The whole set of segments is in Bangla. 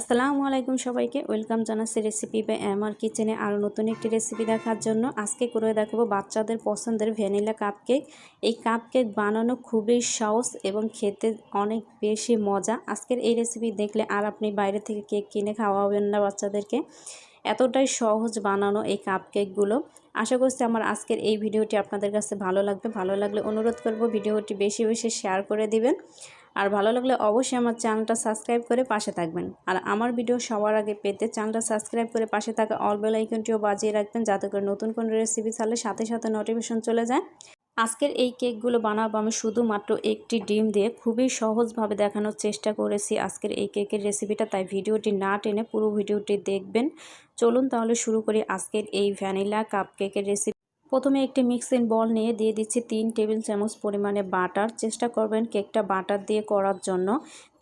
আসসালামু আলাইকুম সবাইকে। ওয়েলকাম জানাচ্ছি রেসিপি বাই আমার কিচেনে আরও নতুন একটি রেসিপি দেখার জন্য। আজকে করে দেখাবো বাচ্চাদের পছন্দের ভ্যানিলা কাপকেক। এই কাপকেক বানানো খুবই সহজ এবং খেতে অনেক বেশি মজা। আজকের এই রেসিপি দেখলে আর আপনি বাইরে থেকে কেক কিনে খাওয়াবেন না বাচ্চাদেরকে। এতটাই সহজ বানানো এই কাপকেকগুলো। আশা করছি আমার আজকের এই ভিডিওটি আপনাদের কাছে ভালো লাগবে। ভালো লাগলে অনুরোধ করব ভিডিওটি বেশি বেশি শেয়ার করে দিবেন। আর ভালো লাগলে অবশ্যই আমার চ্যানেলটা সাবস্ক্রাইব করে পাশে থাকবেন। আর আমার ভিডিও সবার আগে পেতে চ্যানেলটা সাবস্ক্রাইব করে পাশে থাকা অল বেল আইকনটিও বাজিয়ে রাখবেন যাতে করে নতুন কোনো রেসিপি ছাড়লে সাথে সাথে নোটিফিকেশন চলে যায়। আজকের এই কেকগুলো বানাবো আমি শুধুমাত্র একটি ডিম দিয়ে খুবই সহজভাবে দেখানোর চেষ্টা করেছি আজকের এই কেকের রেসিপিটা তাই ভিডিওটি না টেনে পুরো ভিডিওটি দেখবেন। চলুন তাহলে শুরু করি আজকের এই ভ্যানিলা কাপ কেকের রেসিপি প্রথমে একটি মিক্সিং বল নিয়ে দিয়ে দিচ্ছি তিন টেবিল চামচ পরিমাণে বাটার। চেষ্টা করবেন কেকটা বাটার দিয়ে করার জন্য।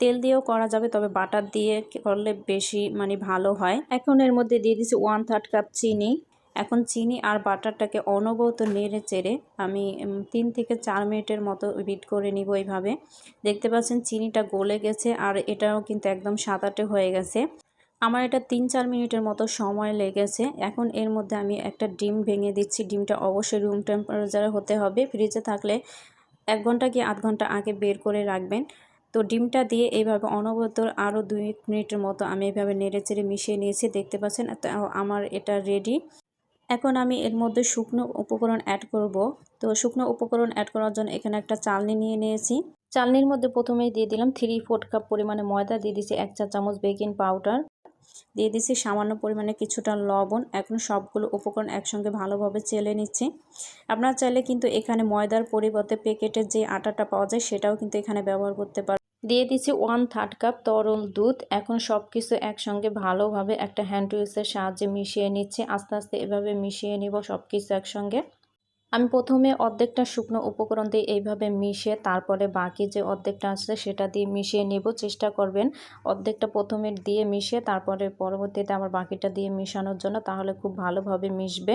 তেল দিয়েও করা যাবে, তবে বাটার দিয়ে করলে বেশি মানে ভালো হয়। এখন এর মধ্যে দিয়ে দিচ্ছি ওয়ান থার্ড কাপ চিনি। এখন চিনি আর বাটারটাকে অনবরত নেড়ে চেড়ে আমি তিন থেকে চার মিনিটের মতো বিট করে নিব এইভাবে দেখতে পাচ্ছেন চিনিটা গলে গেছে আর এটাও কিন্তু একদম সাদাটে হয়ে গেছে। আমার এটা তিন, চার মিনিটের মতো সময় লেগেছে। এখন এর মধ্যে আমি একটা ডিম ভেঙে দিচ্ছি। ডিমটা অবশ্যই রুম টেম্পারেচারে হতে হবে। ফ্রিজে থাকলে এক ঘণ্টা কি আধ ঘণ্টা আগে বের করে রাখবেন। তো ডিমটা দিয়ে এইভাবে অনবরত আরও দুই মিনিটের মতো আমি এইভাবে নেড়ে চেড়ে মিশিয়ে নিয়েছি। দেখতে পাচ্ছেন? আমার এটা রেডি এখন আমি এর মধ্যে শুকনো উপকরণ অ্যাড করব। তো শুকনো উপকরণ অ্যাড করার জন্য এখানে একটা চালনি নিয়ে নিয়েছি। চালনির মধ্যে প্রথমেই দিয়ে দিলাম থ্রি ফোর কাপ পরিমাণে ময়দা। দিয়ে দিয়েছি এক চা চামচ বেকিং পাউডার দিয়ে দিচ্ছি সামান্য পরিমাণে কিছুটা লবণ। এখন সবগুলো উপকরণ একসঙ্গে ভালোভাবে চেলে নিচ্ছি। আপনারা চাইলে কিন্তু এখানে ময়দার পরিবর্তে প্যাকেটের যে আটাটা পাওয়া যায় সেটাও কিন্তু এখানে ব্যবহার করতে পারেন দিয়ে দিচ্ছি ওয়ান থার্ড কাপ তরল দুধ। এখন সব কিছু একসঙ্গে ভালোভাবে একটা হ্যান্ড টুইলসের সাহায্যে মিশিয়ে নিচ্ছে। আস্তে আস্তে এভাবে মিশিয়ে নিব সব কিছু একসঙ্গে। আমি প্রথমে অর্ধেকটা শুকনো উপকরণ দিয়ে এইভাবে মিশে তারপরে বাকি যে অর্ধেকটা আছে সেটা দিয়ে মিশিয়ে নেব, চেষ্টা করবেন অর্ধেকটা প্রথমে দিয়ে মিশে তারপরে পরবর্তীতে আমার বাকিটা দিয়ে মিশানোর জন্য, তাহলে খুব ভালোভাবে মিশবে।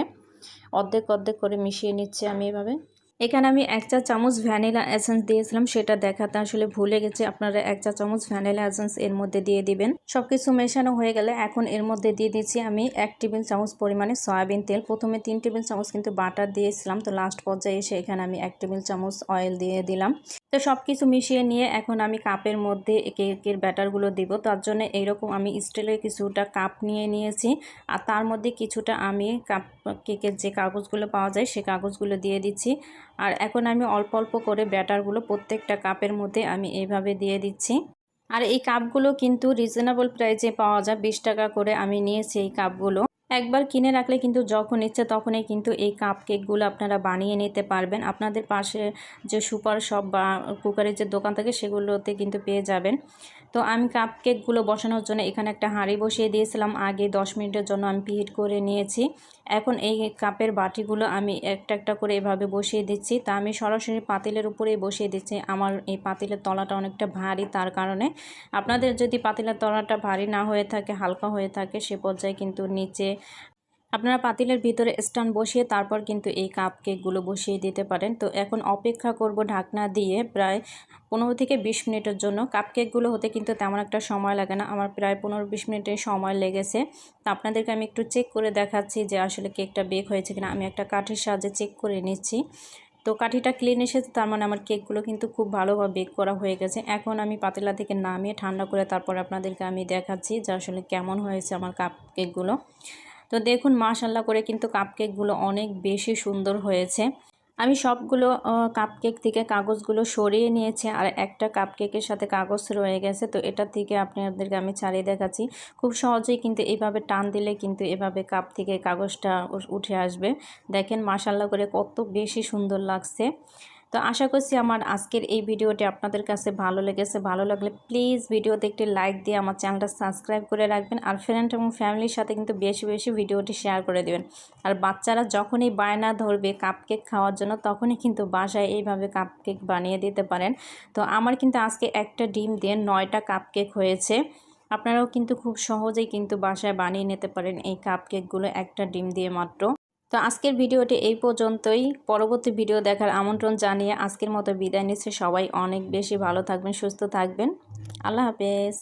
অর্ধেক অর্ধেক করে মিশিয়ে নিচ্ছি আমি এভাবে। এখানে আমি এক চা চামচ ভ্যানিলা এসেন্স দিয়েছিলাম, সেটা দেখাতে আসলে ভুলে গেছে। আপনারা এক চা চামচ ভ্যানিলা এসেন্স এর মধ্যে দিয়ে দিবেন। সব কিছু মেশানো হয়ে গেলে এখন এর মধ্যে দিয়ে দিচ্ছি আমি এক টেবিল চামচ পরিমাণে সয়াবিন তেল। প্রথমে তিন টেবিল চামচ কিন্তু বাটার দিয়েছিলাম। তো লাস্ট পর্যায়ে এসে এখানে আমি এক টেবিল চামচ অয়েল দিয়ে দিলাম। তো সব কিছু মিশিয়ে নিয়ে এখন আমি কাপের মধ্যে কেকের ব্যাটারগুলো দিব। তার জন্য এইরকম আমি স্টিলের কিছুটা কাপ নিয়ে নিয়েছি। আর তার মধ্যে কিছুটা আমি কাপ, কেকের যে কাগজগুলো পাওয়া যায় সে কাগজগুলো দিয়ে দিচ্ছি। আর এখন আমি অল্প অল্প করে ব্যাটারগুলো প্রত্যেকটা কাপের মধ্যে আমি এইভাবে দিয়ে দিচ্ছি। আর এই কাপগুলো কিন্তু রিজনেবল প্রাইসে পাওয়া যায়। বিশ টাকা করে আমি নিয়েছি এই কাপগুলো। একবার কিনে রাখলে কিন্তু যখন ইচ্ছে তখনই কিন্তু এই কাপ কেকগুলো আপনারা বানিয়ে নিতে পারবেন। আপনাদের পাশে যে সুপার শপ বা কুকারের যে দোকান থাকে সেগুলোতে কিন্তু পেয়ে যাবেন। তো আমি কাপ কেকগুলো বসানোর জন্য এখানে একটা হাঁড়ি বসিয়ে দিয়েছিলাম। আগে দশ মিনিটের জন্য আমি পিহিট করে নিয়েছি। এখন এই কাপের বাটিগুলো আমি একটা একটা করে এভাবে বসিয়ে দিচ্ছি। তা আমি সরাসরি পাতিলের উপরেই বসিয়ে দিচ্ছি। আমার এই পাতিলের তলাটা অনেকটা ভারী তার কারণে। আপনাদের যদি পাতিলের তলাটা ভারী না হয়ে থাকে, হালকা হয়ে থাকে, সে পর্যায়ে কিন্তু নিচে আপনারা পাতিলের ভিতরে স্ট্যান্ড বসিয়ে তারপর কিন্তু এই কাপ কেকগুলো বসিয়ে দিতে পারেন। তো এখন অপেক্ষা করব ঢাকনা দিয়ে প্রায় পনেরো থেকে বিশ মিনিটের জন্য। কাপ কেকগুলো হতে কিন্তু তেমন একটা সময় লাগে না। আমার প্রায় পনেরো বিশ মিনিটের সময় লেগেছে। তো আপনাদেরকে আমি একটু চেক করে দেখাচ্ছি যে আসলে কেকটা বেক হয়েছে কিনা। আমি একটা কাঠের সাহায্যে চেক করে নিচ্ছি। তো কাঠিটা ক্লিন এসেছে, তার মানে আমার কেকগুলো কিন্তু খুব ভালোভাবে বেক করা হয়ে গেছে। এখন আমি পাতিলা থেকে নামিয়ে ঠান্ডা করে তারপর আপনাদেরকে আমি দেখাচ্ছি যে আসলে কেমন হয়েছে আমার কাপ কেকগুলো তো দেখুন মাশাল্লাহ করে কিন্তু কাপকেকগুলো অনেক বেশি সুন্দর হয়েছে। আমি সবগুলো কাপকেক থেকে কাগজগুলো সরিয়ে নিয়েছি আর একটা কাপকেকের সাথে কাগজ রয়ে গেছে। তো এটা থেকে আপনাদেরকে আমি ছাড়িয়ে দেখাচ্ছি। খুব সহজেই কিন্তু এভাবে টান দিলে কিন্তু এভাবে কাপ থেকে কাগজটা উঠে আসবে। দেখেন মাসাল্লা করে কত বেশি সুন্দর লাগছে। তো আশা করছি আমার আজকের এই ভিডিওটি আপনাদের কাছে ভালো লেগেছে। ভালো লাগলে প্লিজ ভিডিওতে একটি লাইক দিয়ে আমার চ্যানেলটা সাবস্ক্রাইব করে রাখবেন আর ফ্রেন্ড এবং ফ্যামিলির সাথে কিন্তু বেশি বেশি ভিডিওটি শেয়ার করে দেবেন। আর বাচ্চারা যখনই বায়না ধরবে কাপকেক খাওয়ার জন্য তখনই কিন্তু বাসায় এইভাবে কাপকেক বানিয়ে দিতে পারেন। তো আমার কিন্তু আজকে একটা ডিম দিয়ে নয়টা কাপকেক হয়েছে। আপনারাও কিন্তু খুব সহজেই কিন্তু বাসায় বানিয়ে নিতে পারেন এই কাপকেকগুলো একটা ডিম দিয়ে মাত্র। তো আজকের ভিডিওটি এই পর্যন্তই। পরবর্তী ভিডিও দেখার আমন্ত্রণ জানিয়ে আজকের মতো বিদায় নিচ্ছে। সবাই অনেক বেশি ভালো থাকবেন, সুস্থ থাকবেন। আল্লাহ হাফেজ।